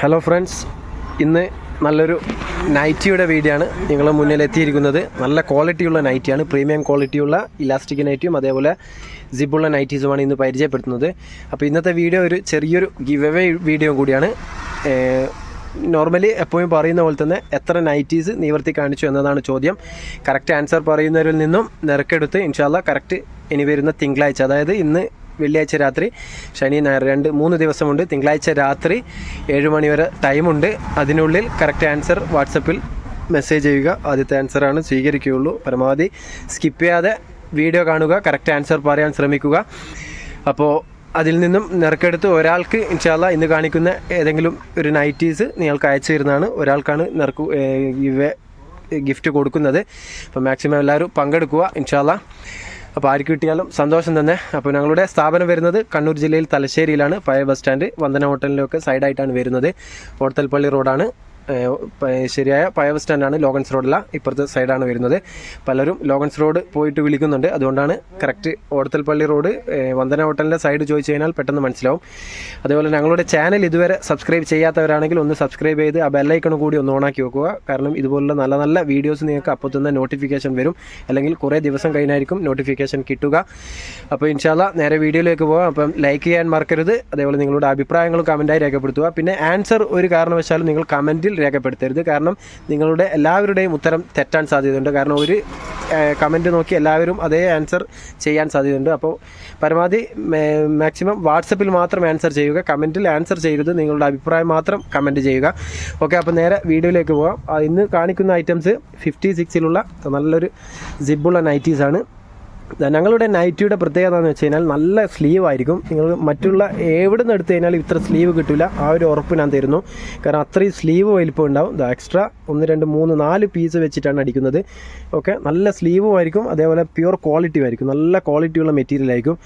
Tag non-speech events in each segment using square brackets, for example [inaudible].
Hello friends ഇന്ന് നല്ലൊരു നൈറ്റിയുടെ video ആണ് നിങ്ങളുടെ മുന്നിൽ എത്തിയിരിക്കുന്നത്. നല്ല ക്വാളിറ്റിയുള്ള നൈറ്റിയാണ് പ്രീമിയം ക്വാളിറ്റിയുള്ള ഇലാസ്റ്റിക് നൈറ്റിയും അതേപോലെ സിബുള്ള നൈറ്റീസുമാണ് ഇന്ന് പരിചയപ്പെടുത്തുന്നത്. അപ്പോൾ ഇന്നത്തെ വീഡിയോ ഒരു ചെറിയൊരു ഗിവ് അവേ വീഡിയോ കൂടിയാണ് നോർമലി എപ്പോഴും പറയുന്ന പോലെ തന്നെ എത്ര നൈറ്റീസ് നിവർത്തി കാണിച്ചു എന്നതാണ് ചോദ്യം. കറക്റ്റ് ആൻസർ പറയുന്നവരിൽ നിന്നും നിരക്കെടുത്ത് ഇൻഷാല്ല കറക്റ്റ് ഇനി വരുന്ന തിങ്കളാഴ്ച അതായത് ഇന്ന് വെള്ളിയാഴ്ച രാത്രി ശനി ഞായർ രണ്ട് മൂന്ന് ദിവസമുണ്ട്. തിങ്കളാഴ്ച രാത്രി ഏഴ് മണി വരെ ടൈമുണ്ട്. അതിനുള്ളിൽ കറക്റ്റ് ആൻസർ വാട്സപ്പിൽ മെസ്സേജ് ചെയ്യുക. ആദ്യത്തെ ആൻസറാണ് സ്വീകരിക്കുകയുള്ളൂ. പരമാവധി സ്കിപ്പ് ചെയ്യാതെ വീഡിയോ കാണുക കറക്റ്റ് ആൻസർ പറയാൻ ശ്രമിക്കുക. അപ്പോൾ അതിൽ നിന്നും നിറക്കെടുത്ത് ഒരാൾക്ക് ഇൻഷാല്ല ഇന്ന് കാണിക്കുന്ന ഏതെങ്കിലും ഒരു നൈറ്റീസ് നിങ്ങൾക്ക് അയച്ചു തരുന്നതാണ്. ഒരാൾക്കാണ് നിറക്കു ഗിഫ്റ്റ് കൊടുക്കുന്നത്. അപ്പോൾ മാക്സിമം എല്ലാവരും പങ്കെടുക്കുക. ഇൻഷാല്ല അപ്പോൾ ആർക്ക് കിട്ടിയാലും സന്തോഷം തന്നെ. അപ്പോൾ ഞങ്ങളുടെ സ്ഥാപനം വരുന്നത് കണ്ണൂർ ജില്ലയിൽ തലശ്ശേരിയിലാണ്. പഴയ ബസ് സ്റ്റാൻഡ് വന്ദന ഹോട്ടലിലൊക്കെ സൈഡായിട്ടാണ് വരുന്നത്. ഓടത്തൽപ്പള്ളി റോഡാണ് ശരിയായ പയവ സ്റ്റാൻഡാണ് ലോഗൻസ് റോഡല്ല ഇപ്പുറത്തെ സൈഡാണ് വരുന്നത്. പലരും ലോഗൻസ് റോഡ് പോയിട്ട് വിളിക്കുന്നുണ്ട്. അതുകൊണ്ടാണ് കറക്റ്റ് ഓടത്തൽപ്പള്ളി റോഡ് വന്ദന ഹോട്ടലിന്റെ സൈഡ് ചോദിച്ചു കഴിഞ്ഞാൽ പെട്ടെന്ന് മനസ്സിലാവും. അതേപോലെ ഞങ്ങളുടെ ചാനൽ ഇതുവരെ സബ്സ്ക്രൈബ് ചെയ്യാത്തവരാണെങ്കിൽ ഒന്ന് സബ്സ്ക്രൈബ് ചെയ്ത് ആ ബെല്ലൈക്കൺ കൂടി ഒന്ന് ഓണാക്കി വെക്കുക. കാരണം ഇതുപോലുള്ള നല്ല നല്ല വീഡിയോസ് നിങ്ങൾക്ക് അപ്പോൾ തന്നെ നോട്ടിഫിക്കേഷൻ വരും. അല്ലെങ്കിൽ കുറേ ദിവസം കഴിഞ്ഞായിരിക്കും നോട്ടിഫിക്കേഷൻ കിട്ടുക. അപ്പോൾ ഇൻഷാല്ല നേരെ വീഡിയോയിലേക്ക് പോകാം അപ്പം ലൈക്ക് ചെയ്യാൻ മറക്കരുത്. അതേപോലെ നിങ്ങളുടെ അഭിപ്രായങ്ങളും കമന്റായി രേഖപ്പെടുത്തുക. പിന്നെ ആൻസർ ഒരു കാരണവശാലും നിങ്ങൾ കമന്റിൽ രേഖപ്പെടുത്തരുത്. കാരണം നിങ്ങളുടെ എല്ലാവരുടെയും ഉത്തരം തെറ്റാൻ സാധ്യതയുണ്ട്. കാരണം ഒരു കമന്റ് നോക്കി എല്ലാവരും അതേ ആൻസർ ചെയ്യാൻ സാധ്യതയുണ്ട്. അപ്പോൾ പരമാവധി മാക്സിമം വാട്സപ്പിൽ മാത്രം ആൻസർ ചെയ്യുക. കമന്റിൽ ആൻസർ ചെയ്യരുത്. നിങ്ങളുടെ അഭിപ്രായം മാത്രം കമന്റ് ചെയ്യുക. ഓക്കെ അപ്പോൾ നേരെ വീഡിയോയിലേക്ക് പോകാം ഇന്ന് കാണിക്കുന്ന ഐറ്റംസ് ഫിഫ്റ്റി സിക്സിലുള്ള നല്ലൊരു സിബുള്ള നൈറ്റീസാണ് ഞങ്ങളുടെ നൈറ്റിയുടെ പ്രത്യേകത എന്ന് വെച്ച് കഴിഞ്ഞാൽ നല്ല സ്ലീവ് ആയിരിക്കും. നിങ്ങൾ മറ്റുള്ള എവിടെ നിന്ന് എടുത്തു കഴിഞ്ഞാൽ ഇത്ര സ്ലീവ് കിട്ടില്ല ആ ഒരു ഉറപ്പ് ഞാൻ തരുന്നു. കാരണം അത്രയും സ്ലീവ് വലിപ്പം ഉണ്ടാവും. എക്സ്ട്രാ ഒന്ന് രണ്ട് മൂന്ന് നാല് പീസ് വെച്ചിട്ടാണ് അടിക്കുന്നത്. ഓക്കെ നല്ല സ്ലീവും ആയിരിക്കും. അതേപോലെ പ്യുവർ ക്വാളിറ്റി ആയിരിക്കും. നല്ല ക്വാളിറ്റിയുള്ള മെറ്റീരിയൽ ആയിരിക്കും.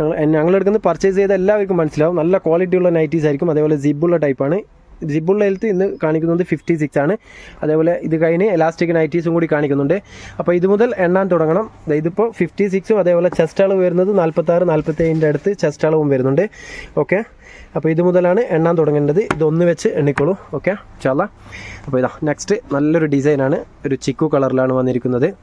ഞങ്ങൾ ഞങ്ങളെടുക്കുന്നത് പർച്ചേസ് ചെയ്ത എല്ലാവർക്കും മനസ്സിലാവും. നല്ല ക്വാളിറ്റിയുള്ള നൈറ്റീസ് ആയിരിക്കും. അതേപോലെ സിബുള്ള ടൈപ്പാണ് ജിബുള്ള ലെൽത്ത് ഇന്ന് കാണിക്കുന്നത് ഫിഫ്റ്റി സിക്സ് ആണ്. അതേപോലെ ഇത് കഴിഞ്ഞ് എലാസ്റ്റിക് നൈറ്റീസും കൂടി കാണിക്കുന്നുണ്ട്. അപ്പോൾ ഇത് മുതൽ എണ്ണാൻ തുടങ്ങണം. ഇതിപ്പോൾ ഫിഫ്റ്റി സിക്സും അതേപോലെ ചെസ്റ്റ് അളവ് വരുന്നത് നാൽപ്പത്താറ് നാൽപ്പത്തേഴിന്റെ അടുത്ത് ചെസ്റ്റ് അളവും വരുന്നുണ്ട്. ഓക്കെ? അപ്പോൾ ഇത് മുതലാണ് എണ്ണാൻ തുടങ്ങേണ്ടത്. ഇതൊന്ന് വെച്ച് എണ്ണിക്കോളൂ. ഓക്കെ? ചാല അപ്പോൾ ഇതാ നെക്സ്റ്റ് നല്ലൊരു ഡിസൈനാണ് ഒരു ചിക്കു കളറിലാണ് വന്നിരിക്കുന്നത്.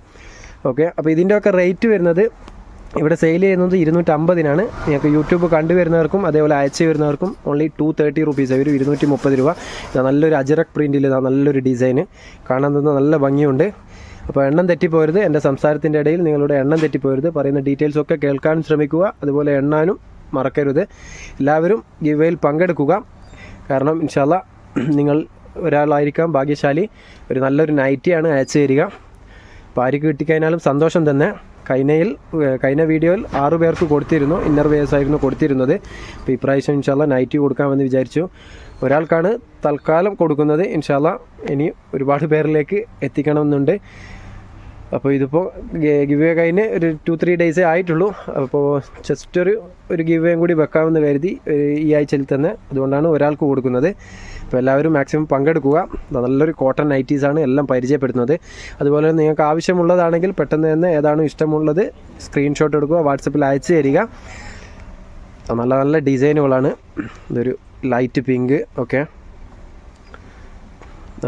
ഓക്കെ? അപ്പോൾ ഇതിന്റെയൊക്കെ റേറ്റ് വരുന്നത് ഇവിടെ സെയിൽ ചെയ്യുന്നത് ഇരുന്നൂറ്റമ്പതിനാണ്. ഞങ്ങൾക്ക് യൂട്യൂബ് കണ്ടുവരുന്നവർക്കും അതേപോലെ അയച്ചു വരുന്നവർക്കും ഓൺലി ടു തേർട്ടി റുപ്പീസ് ഒരു ഇരുന്നൂറ്റി മുപ്പത് രൂപ. ഇതാ നല്ലൊരു അജറക് പ്രിന്റിൽ ഇതാ നല്ലൊരു ഡിസൈൻ കാണാൻ തന്നെ നല്ല ഭംഗിയുണ്ട്. അപ്പോൾ എണ്ണം തെറ്റിപ്പോരുത്. എന്റെ സംസാരത്തിന്റെ ഇടയിൽ നിങ്ങളുടെ എണ്ണം തെറ്റിപ്പോരുത്. പറയുന്ന ഡീറ്റെയിൽസ് ഒക്കെ കേൾക്കാൻ ശ്രമിക്കുക. അതുപോലെ എണ്ണാനും മറക്കരുത്. എല്ലാവരും ഗിവയിൽ പങ്കെടുക്കുക. കാരണം ഇൻഷാല്ല നിങ്ങൾ ഒരാളായിരിക്കാം ഭാഗ്യശാലി. ഒരു നല്ലൊരു നൈറ്റിയാണ് അയച്ചു തരിക. അപ്പോൾ ആർക്ക് കിട്ടിക്കഴിഞ്ഞാലും സന്തോഷം തന്നെ. കഴിഞ്ഞയിൽ കൈന വീഡിയോയിൽ ആറ് പേർക്ക് കൊടുത്തിരുന്നു. ഇന്നർ വേഴ്സ് ആയിരുന്നു കൊടുത്തിരുന്നത്. അപ്പോൾ ഇപ്രാവശ്യം ഇൻഷാല്ല നൈറ്റി കൊടുക്കാമെന്ന് വിചാരിച്ചു. ഒരാൾക്കാണ് തൽക്കാലം കൊടുക്കുന്നത്. ഇൻഷാല്ല ഇനി ഒരുപാട് പേരിലേക്ക് എത്തിക്കണമെന്നുണ്ട്. അപ്പോൾ ഇതിപ്പോൾ ഗിവ് വേ കഴിഞ്ഞ് ഒരു ടു ത്രീ ഡേയ്സേ ആയിട്ടുള്ളൂ. അപ്പോൾ ജസ്റ്റ് ഒരു ഒരു ഗിവ് വേയും കൂടി വെക്കാമെന്ന് കരുതി ഈ ആഴ്ചയിൽ തന്നെ. അതുകൊണ്ടാണ് ഒരാൾക്ക് കൊടുക്കുന്നത്. അപ്പോൾ എല്ലാവരും മാക്സിമം പങ്കെടുക്കുക. നല്ലൊരു കോട്ടൺ നൈറ്റീസാണ് എല്ലാം പരിചയപ്പെടുത്തുന്നത്. അതുപോലെ നിങ്ങൾക്ക് ആവശ്യമുള്ളതാണെങ്കിൽ പെട്ടെന്ന് തന്നെ ഏതാണോ ഇഷ്ടമുള്ളത് സ്ക്രീൻഷോട്ട് എടുക്കുക വാട്സപ്പിൽ അയച്ചു തരിക. നല്ല നല്ല ഡിസൈനുകളാണ് ഇതൊരു ലൈറ്റ് പിങ്ക് ഓക്കെ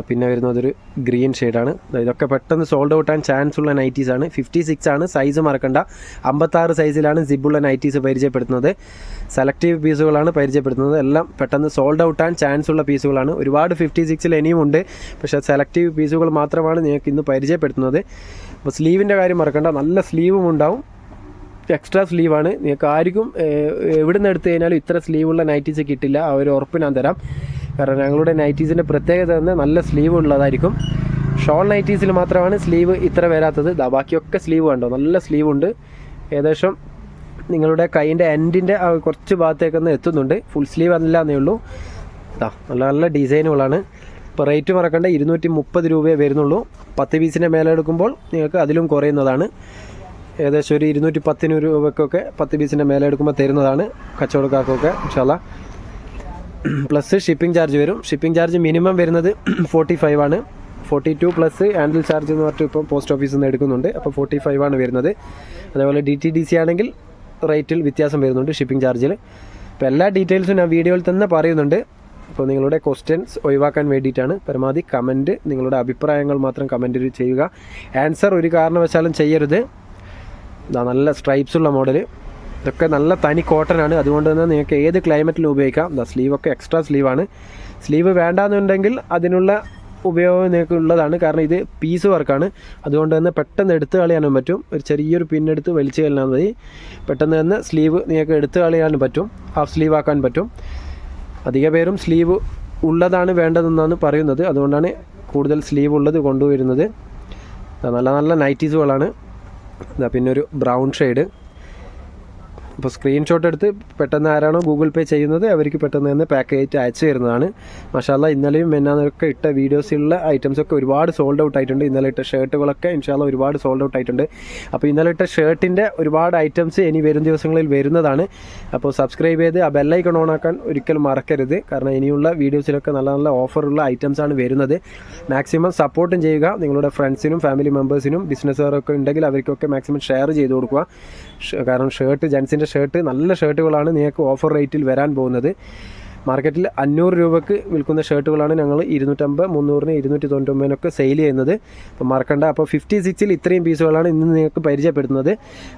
പിന്നെ വരുന്നത് ഒരു ഗ്രീൻ ഷെയ്ഡാണ്. ഇതൊക്കെ പെട്ടെന്ന് സോൾഡ് ഔട്ട് ആൻ ചാൻസ് ഉള്ള നൈറ്റീസ് ആണ്. ഫിഫ്റ്റി സിക്സ് ആണ്. സൈസ് മറക്കണ്ട. അമ്പത്താറ് സൈസിലാണ് സിബുള്ള നൈറ്റീസ് പരിചയപ്പെടുത്തുന്നത്. സെലക്റ്റീവ് പീസുകളാണ് പരിചയപ്പെടുത്തുന്നത്. എല്ലാം പെട്ടെന്ന് സോൾഡ് ഔട്ട് ആൻ ചാൻസ് ഉള്ള പീസുകളാണ്. ഒരുപാട് ഫിഫ്റ്റി സിക്സിൽ ഇനിയും ഉണ്ട്. പക്ഷേ സെലക്റ്റീവ് പീസുകൾ മാത്രമാണ് നിങ്ങൾക്ക് ഇന്ന് പരിചയപ്പെടുത്തുന്നത്. അപ്പോൾ സ്ലീവിന്റെ കാര്യം മറക്കണ്ട. നല്ല സ്ലീവും ഉണ്ടാവും. എക്സ്ട്രാ സ്ലീവാണ് നിങ്ങൾക്ക് ആർക്കും എവിടെ നിന്ന് എടുത്തു കഴിഞ്ഞാലും ഇത്ര സ്ലീവുള്ള നൈറ്റീസ് കിട്ടില്ല. ആ ഒരു ഉറപ്പ് ഞാൻ തരാം. കാരണം ഞങ്ങളുടെ നൈറ്റീസിന്റെ പ്രത്യേകത തന്നെ നല്ല സ്ലീവ് ഉള്ളതായിരിക്കും. ഷോൾ നൈറ്റീസിൽ മാത്രമാണ് സ്ലീവ് ഇത്ര വരാത്തത്. ദാ ബാക്കിയൊക്കെ സ്ലീവ് കണ്ടോ? നല്ല സ്ലീവ് ഉണ്ട്. ഏകദേശം നിങ്ങളുടെ കൈയിന്റെ എൻഡിന്റെ കുറച്ച് ഭാഗത്തേക്കൊന്ന് എത്തുന്നുണ്ട്. ഫുൾ സ്ലീവ് അല്ല എന്നേ ഉള്ളൂ. ദാ നല്ല നല്ല ഡിസൈനുകളാണ് ഇപ്പോൾ റേറ്റ് മറക്കണ്ട ഇരുന്നൂറ്റി മുപ്പത് രൂപയെ വരുന്നുള്ളൂ. പത്ത് പീസിന്റെ മേലെ എടുക്കുമ്പോൾ നിങ്ങൾക്ക് അതിലും കുറയുന്നതാണ്. ഏകദേശം ഒരു ഇരുന്നൂറ്റി പത്തിന് രൂപക്കൊക്കെ പത്ത് പീസിന്റെ മേലെ എടുക്കുമ്പോൾ തരുന്നതാണ് കച്ചവടക്കാർക്കൊക്കെ ഇൻഷാല്ല പ്ലസ് ഷിപ്പിംഗ് ചാർജ് വരും. ഷിപ്പിംഗ് ചാർജ് മിനിമം വരുന്നത് [clears throat] ഫോർട്ടി ഫൈവ് ആണ്. Forty two plus handle charge എന്ന് പറഞ്ഞിട്ട് ഇപ്പോൾ പോസ്റ്റ് ഓഫീസിൽ നിന്ന് എടുക്കുന്നുണ്ട്. അപ്പോൾ ഫോർട്ടി ഫൈവ് ആണ് വരുന്നത്. അതേപോലെ ഡി ടി ഡി സി ആണെങ്കിൽ റേറ്റിൽ വ്യത്യാസം വരുന്നുണ്ട് ഷിപ്പിംഗ് ചാർജിൽ അപ്പോൾ എല്ലാ ഡീറ്റെയിൽസും ഞാൻ വീഡിയോയിൽ തന്നെ പറയുന്നുണ്ട്. അപ്പോൾ നിങ്ങളുടെ ക്വസ്റ്റ്യൻസ് ഒഴിവാക്കാൻ വേണ്ടിയിട്ടാണ്. പരമാവധി കമന്റ് നിങ്ങളുടെ അഭിപ്രായങ്ങൾ മാത്രം കമന്റ് ചെയ്യുക. ആൻസർ ഒരു കാരണവശാലും ചെയ്യരുത്. നല്ല സ്ട്രൈപ്സ് ഉള്ള മോഡൽ ഇതൊക്കെ നല്ല തനി കോട്ടൺ ആണ്. അതുകൊണ്ട് തന്നെ നിങ്ങൾക്ക് ഏത് ക്ലൈമറ്റിലും ഉപയോഗിക്കാം. ദ സ്ലീവൊക്കെ എക്സ്ട്രാ സ്ലീവാണ് സ്ലീവ് വേണ്ടാന്നുണ്ടെങ്കിൽ അതിനുള്ള ഉപയോഗം നിങ്ങൾക്ക് ഉള്ളതാണ്. കാരണം ഇത് പീസ് വർക്കാണ് അതുകൊണ്ട് തന്നെ പെട്ടെന്ന് എടുത്ത് കളയാനും പറ്റും. ഒരു ചെറിയൊരു പിന്നെടുത്ത് വലിച്ചു കളഞ്ഞാൽ മതി. പെട്ടെന്ന് തന്നെ സ്ലീവ് നിങ്ങൾക്ക് എടുത്ത് കളയാനും പറ്റും. ഹാഫ് സ്ലീവ് ആക്കാൻ പറ്റും. അധിക പേരും സ്ലീവ് ഉള്ളതാണ് വേണ്ടതെന്നാണ് പറയുന്നത്. അതുകൊണ്ടാണ് കൂടുതൽ സ്ലീവ് ഉള്ളത് കൊണ്ടുവരുന്നത്. നല്ല നല്ല നൈറ്റീസുകളാണ് പിന്നെ ഒരു ബ്രൗൺ ഷെയ്ഡ് അപ്പോൾ സ്ക്രീൻഷോട്ട് എടുത്ത് പെട്ടെന്ന് ആരാണോ ഗൂഗിൾ പേ ചെയ്യുന്നത് അവർക്ക് പെട്ടെന്ന് തന്നെ പാക്കേജ് അയച്ചു തരുന്നതാണ്. മഷാല്ല ഇന്നലെയും മെന്നാന്നൊക്കെ ഇട്ട വീഡിയോസിലുള്ള ഐറ്റംസ് ഒക്കെ ഒരുപാട് സോൾഡ് ഔട്ട് ആയിട്ടുണ്ട്. ഇന്നലെ ഇട്ട ഷർട്ടുകളൊക്കെ ഇൻഷാല്ല ഒരുപാട് സോൾഡ് ഔട്ട് ആയിട്ടുണ്ട്. അപ്പോൾ ഇന്നലെ ഇട്ട ഷർട്ടിന്റെ ഒരുപാട് ഐറ്റംസ് ഇനി വരും ദിവസങ്ങളിൽ വരുന്നതാണ്. അപ്പോൾ സബ്സ്ക്രൈബ് ചെയ്ത് ആ ബെല്ലൈക്കൺ ഓൺ ആക്കാൻ ഒരിക്കലും മറക്കരുത്. കാരണം ഇനിയുള്ള വീഡിയോസിലൊക്കെ നല്ല നല്ല ഓഫറുള്ള ഐറ്റംസ് ആണ് വരുന്നത്. മാക്സിമം സപ്പോർട്ടും ചെയ്യുക. നിങ്ങളുടെ ഫ്രണ്ട്സിനും ഫാമിലി മെമ്പേഴ്സിനും ബിസിനസ്സുകാരൊക്കെ ഉണ്ടെങ്കിൽ അവർക്കൊക്കെ മാക്സിമം ഷെയർ ചെയ്ത് കൊടുക്കുക. കാരണം ഷർട്ട് ജെൻസിന്റെ ഷർട്ട് നല്ല ഷർട്ടുകളാണ് നിങ്ങൾക്ക് ഓഫർ റേറ്റിൽ വരാൻ പോകുന്നത്. മാർക്കറ്റിൽ അഞ്ഞൂറ് രൂപയ്ക്ക് വിൽക്കുന്ന ഷർട്ടുകളാണ് ഞങ്ങൾ ഇരുന്നൂറ്റമ്പത് മുന്നൂറിന് ഇരുന്നൂറ്റി തൊണ്ണൂറ്റൊമ്പതിനൊക്കെ സെയിൽ ചെയ്യുന്നത്. അപ്പോൾ മറക്കണ്ട. അപ്പോൾ ഫിഫ്റ്റി സിക്സിൽ ഇത്രയും പീസുകളാണ് ഇന്ന് നിങ്ങൾക്ക് പരിചയപ്പെടുന്നത്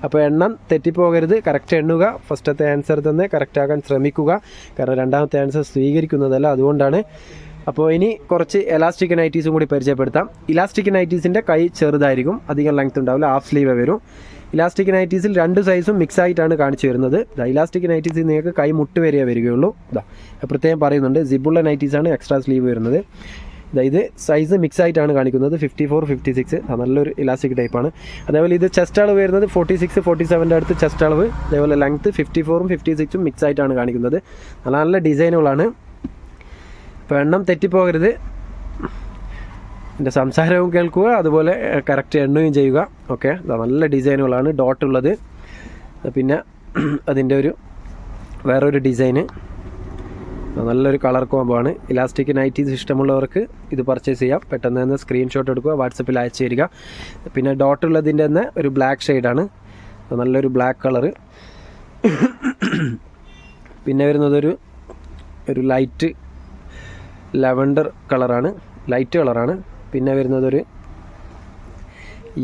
അപ്പോൾ എണ്ണം തെറ്റിപ്പോകരുത്. കറക്റ്റ് എണ്ണുക. ഫസ്റ്റത്തെ ആൻസർ തന്നെ കറക്റ്റ് ആക്കാൻ ശ്രമിക്കുക. കാരണം രണ്ടാമത്തെ ആൻസർ സ്വീകരിക്കുന്നതല്ല അതുകൊണ്ടാണ്. അപ്പോൾ ഇനി കുറച്ച് എലാസ്റ്റിക് നൈറ്റീസും കൂടി പരിചയപ്പെടുത്താം. ഇലാസ്റ്റിക് നൈറ്റീസിന്റെ കൈ ചെറുതായിരിക്കും. അധികം ലെങ്ത് ഉണ്ടാവില്ല. ഹാഫ് സ്ലീവ് വരും. ഇലാസ്റ്റിക് നൈറ്റീസിൽ രണ്ട് സൈസും മിക്സ് ആയിട്ടാണ് കാണിച്ചു വരുന്നത്. ഇലാസ്റ്റിക് നൈറ്റീസിൽ നിങ്ങൾക്ക് കൈ മുട്ട് വരെയേ വരികയുള്ളൂ. ഇതാ പ്രത്യേകം പറയുന്നുണ്ട് സിബുള്ള നൈറ്റീസാണ് എക്സ്ട്രാ സ്ലീവ് വരുന്നത്. ഇത് സൈസ് മിക്സ് ആയിട്ടാണ് കാണിക്കുന്നത് ഫിഫ്റ്റി ഫോർ ഫിഫ്റ്റി സിക്സ് നല്ലൊരു ഇലാസ്റ്റിക് ടൈപ്പാണ് അതേപോലെ ഇത് ചെസ്റ്റ് അളവ് വരുന്നത് ഫോർട്ടി സിക്സ് ഫോർട്ടി സെവന്റെ അടുത്ത് ചെസ്റ്റ് അളവ്. അതേപോലെ ലെങ്ത് ഫിഫ്റ്റി ഫോറും ഫിഫ്റ്റി സിക്സും മിക്സ് ആയിട്ടാണ് കാണിക്കുന്നത്. നല്ല നല്ല ഡിസൈനുകളാണ് അപ്പോൾ എണ്ണം തെറ്റിപ്പോകരുത്. എന്റെ സംസാരവും കേൾക്കുക അതുപോലെ കറക്റ്റ് എണ്ണുകയും ചെയ്യുക. ഓക്കെ? നല്ല ഡിസൈനുകളാണ് ഡോട്ട് ഉള്ളത്. പിന്നെ [clears throat] അതിന്റെ ഒരു വേറൊരു ഡിസൈന്. നല്ലൊരു കളർ കോംബോ ആണ്. ഇലാസ്റ്റിക് നൈറ്റീസ് ഇഷ്ടമുള്ളവർക്ക് ഇത് പർച്ചേസ് ചെയ്യാം. പെട്ടെന്ന് തന്നെ സ്ക്രീൻഷോട്ട് എടുക്കുക വാട്സപ്പിൽ അയച്ചു തരിക. പിന്നെ ഡോട്ട് ഉള്ളതിന്റെ തന്നെ ഒരു ബ്ലാക്ക് ഷെയ്ഡാണ് നല്ലൊരു ബ്ലാക്ക് കളറ്. [clears throat] പിന്നെ വരുന്നതൊരു ഒരു ലൈറ്റ് ലെവൻഡർ കളറാണ്. ലൈറ്റ് കളറാണ്. പിന്നെ വരുന്നതൊരു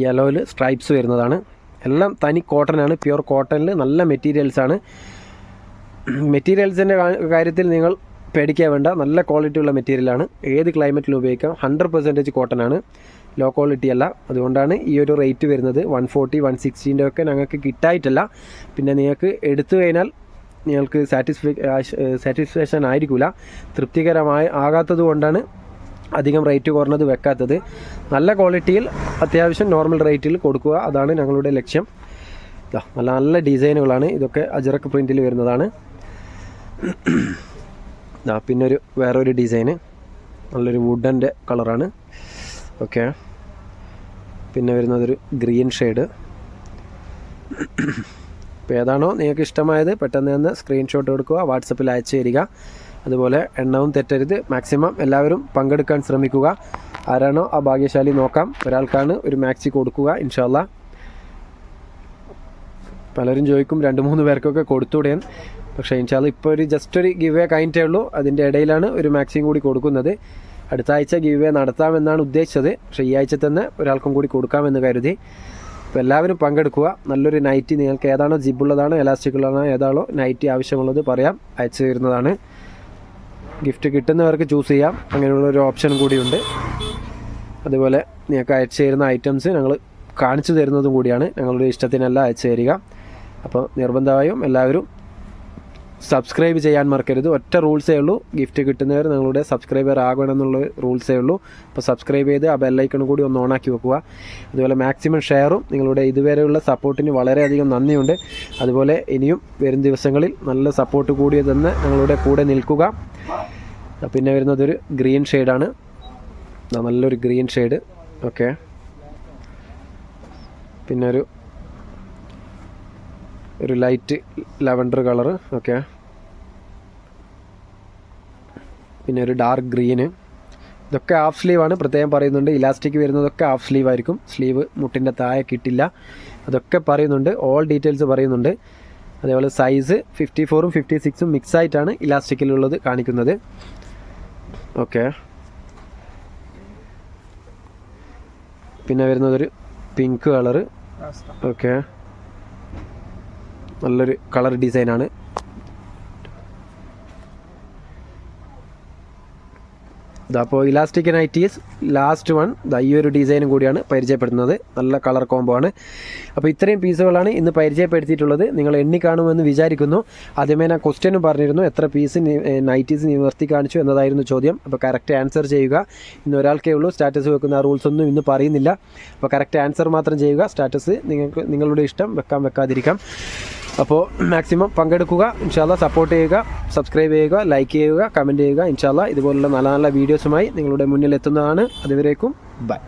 യെലോയിൽ സ്ട്രൈപ്സ് വരുന്നതാണ്. എല്ലാം തനി കോട്ടനാണ് പ്യുവർ കോട്ടണിൽ നല്ല മെറ്റീരിയൽസാണ് മെറ്റീരിയൽസിന്റെ കാര്യത്തിൽ നിങ്ങൾ പേടിക്കാൻ വേണ്ട നല്ല ക്വാളിറ്റി ഉള്ള മെറ്റീരിയലാണ് ഏത് ക്ലൈമറ്റിലും ഉപയോഗിക്കാം. ഹൺഡ്രഡ് പെർസെന്റേജ് കോട്ടൺ ആണ്. ലോ ക്വാളിറ്റി അല്ല. അതുകൊണ്ടാണ് ഈ ഒരു റേറ്റ് വരുന്നത്. വൺ ഫോർട്ടി വൺ സിക്സ്റ്റീന്റെ ഒക്കെ ഞങ്ങൾക്ക് കിട്ടായിട്ടല്ല. പിന്നെ നിങ്ങൾക്ക് എടുത്തു കഴിഞ്ഞാൽ നിങ്ങൾക്ക് സാറ്റിസ്ഫൈ സാറ്റിസ്ഫാക്ഷൻ ആയിരിക്കില്ല തൃപ്തികരമായി ആകാത്തത് കൊണ്ടാണ് അധികം റേറ്റ് കുറഞ്ഞത് വെക്കാത്തത്. നല്ല ക്വാളിറ്റിയിൽ അത്യാവശ്യം നോർമൽ റേറ്റിൽ കൊടുക്കുക. അതാണ് ഞങ്ങളുടെ ലക്ഷ്യം. നല്ല നല്ല ഡിസൈനുകളാണ് ഇതൊക്കെ അജറക്ക് പ്രിന്റിൽ വരുന്നതാണ്. ദാ പിന്നെ ഒരു വേറൊരു ഡിസൈന് നല്ലൊരു വുഡന്റെ കളറാണ് ഓക്കെ. പിന്നെ വരുന്നതൊരു ഗ്രീൻ ഷെയ്ഡ് ഇപ്പോൾ ഏതാണോ നിങ്ങൾക്ക് ഇഷ്ടമായത് പെട്ടെന്ന് തന്നെ സ്ക്രീൻഷോട്ട് എടുക്കുക വാട്സപ്പിൽ അയച്ചു തരിക. അതുപോലെ എണ്ണവും തെറ്റരുത്. മാക്സിമം എല്ലാവരും പങ്കെടുക്കാൻ ശ്രമിക്കുക. ആരാണോ ആ ഭാഗ്യശാലി നോക്കാം. ഒരാൾക്കാണ് ഒരു മാക്സി കൊടുക്കുക ഇൻഷാല്ല പലരും ചോദിക്കും രണ്ട് മൂന്ന് പേർക്കൊക്കെ കൊടുത്തുവിടെയാണ് പക്ഷേ ഇൻഷാല്ല ഇപ്പോൾ ഒരു ജസ്റ്റ് ഒരു ഗിവ് വേ കഴിഞ്ഞിട്ടേ ഉള്ളൂ. അതിന്റെ ഇടയിലാണ് ഒരു മാക്സിയും കൂടി കൊടുക്കുന്നത്. അടുത്ത ആഴ്ച ഗിവ് വേ നടത്താമെന്നാണ് ഉദ്ദേശിച്ചത്. പക്ഷേ ഈ ആഴ്ച തന്നെ ഒരാൾക്കും കൂടി കൊടുക്കാമെന്ന് കരുതി. അപ്പോൾ എല്ലാവരും പങ്കെടുക്കുക. നല്ലൊരു നൈറ്റി നിങ്ങൾക്ക് ഏതാണോ ജിബുള്ളതാണോ എലാസ്റ്റിക് ഉള്ളതാണോ ഏതാണോ നൈറ്റി ആവശ്യമുള്ളത് പറയാം. അയച്ചു തരുന്നതാണ്. ഗിഫ്റ്റ് കിട്ടുന്നവർക്ക് ചൂസ് ചെയ്യാം. അങ്ങനെയുള്ള ഒരു ഓപ്ഷൻ കൂടിയുണ്ട്. അതുപോലെ നിങ്ങൾക്ക് അയച്ചു തരുന്ന ഐറ്റംസ് ഞങ്ങൾ കാണിച്ചു തരുന്നതും കൂടിയാണ്. ഞങ്ങളുടെ ഇഷ്ടത്തിനല്ല അയച്ചു തരിക. അപ്പോൾ നിർബന്ധമായും എല്ലാവരും സബ്സ്ക്രൈബ് ചെയ്യാൻ മറക്കരുത്. ഒറ്റ റൂൾസേ ഉള്ളൂ ഗിഫ്റ്റ് കിട്ടുന്നവർ നിങ്ങളുടെ സബ്സ്ക്രൈബർ ആകണം എന്നുള്ള റൂൾസേ ഉള്ളൂ അപ്പോൾ സബ്സ്ക്രൈബ് ചെയ്ത് ആ ബെല്ലൈക്കണും കൂടി ഒന്ന് ഓണാക്കി വെക്കുക. അതുപോലെ മാക്സിമം ഷെയറും നിങ്ങളുടെ ഇതുവരെയുള്ള സപ്പോർട്ടിന് വളരെയധികം നന്ദിയുണ്ട്. അതുപോലെ ഇനിയും വരും ദിവസങ്ങളിൽ നല്ല സപ്പോർട്ട് കൂടിയതെന്ന് ഞങ്ങളുടെ കൂടെ നിൽക്കുക. പിന്നെ വരുന്നത് ഒരു ഗ്രീൻ ഷെയ്ഡാണ്. നല്ലൊരു ഗ്രീൻ ഷെയ്ഡ്. ഓക്കെ. പിന്നെ ഒരു ഒരു ലൈറ്റ് ലെവൻഡർ കളർ ഓക്കെ. പിന്നെ ഒരു ഡാർക്ക് ഗ്രീന്. ഇതൊക്കെ ഹാഫ് സ്ലീവ് ആണ്. പ്രത്യേകം പറയുന്നുണ്ട്. ഇലാസ്റ്റിക് വരുന്നതൊക്കെ ഹാഫ് സ്ലീവ് ആയിരിക്കും. സ്ലീവ് മുട്ടിന്റെ താഴെ കിട്ടില്ല. അതൊക്കെ പറയുന്നുണ്ട്. ഓൾ ഡീറ്റെയിൽസ് പറയുന്നുണ്ട്. അതേപോലെ സൈസ് ഫിഫ്റ്റി ഫോറും ഫിഫ്റ്റി സിക്സും മിക്സ് ആയിട്ടാണ് ഇലാസ്റ്റിക്കിലുള്ളത് കാണിക്കുന്നത്. ഓക്കെ പിന്നെ വരുന്നതൊരു പിങ്ക് കളറ് ഓക്കെ നല്ലൊരു കളർ ഡിസൈനാണ് ഇതപ്പോൾ ഇലാസ്റ്റിക് നൈറ്റീസ് ലാസ്റ്റ് വൺ ഈ ഒരു ഡിസൈനും കൂടിയാണ് പരിചയപ്പെടുത്തുന്നത്. നല്ല കളർ കോംബോ ആണ്. അപ്പോൾ ഇത്രയും പീസുകളാണ് ഇന്ന് പരിചയപ്പെടുത്തിയിട്ടുള്ളത്. നിങ്ങൾ എണ്ണി കാണുമെന്ന് വിചാരിക്കുന്നു. ആദ്യമേ ഞാൻ ക്വസ്റ്റ്യനും പറഞ്ഞിരുന്നു. എത്ര പീസ് നൈറ്റീസ് നിവർത്തി കാണിച്ചു എന്നതായിരുന്നു ചോദ്യം. അപ്പോൾ കറക്റ്റ് ആൻസർ ചെയ്യുക. ഇന്ന് ഒരാൾക്കേ ഉള്ളൂ. സ്റ്റാറ്റസ് വെക്കുന്ന റൂൾസ് ഒന്നും ഇന്ന് പറയുന്നില്ല. അപ്പോൾ കറക്റ്റ് ആൻസർ മാത്രം ചെയ്യുക. സ്റ്റാറ്റസ് നിങ്ങൾക്ക് നിങ്ങളുടെ ഇഷ്ടം വെക്കാൻ വെക്കാതിരിക്കാം. അപ്പോൾ മാക്സിമം പങ്കെടുക്കുക ഇൻഷാല്ല സപ്പോർട്ട് ചെയ്യുക സബ്സ്ക്രൈബ് ചെയ്യുക ലൈക്ക് ചെയ്യുക കമന്റ് ചെയ്യുക. ഇൻഷാല്ല ഇതുപോലുള്ള നല്ല നല്ല വീഡിയോസുമായി നിങ്ങളുടെ മുന്നിൽ എത്തുന്നതാണ് അതുവരേക്കും ബൈ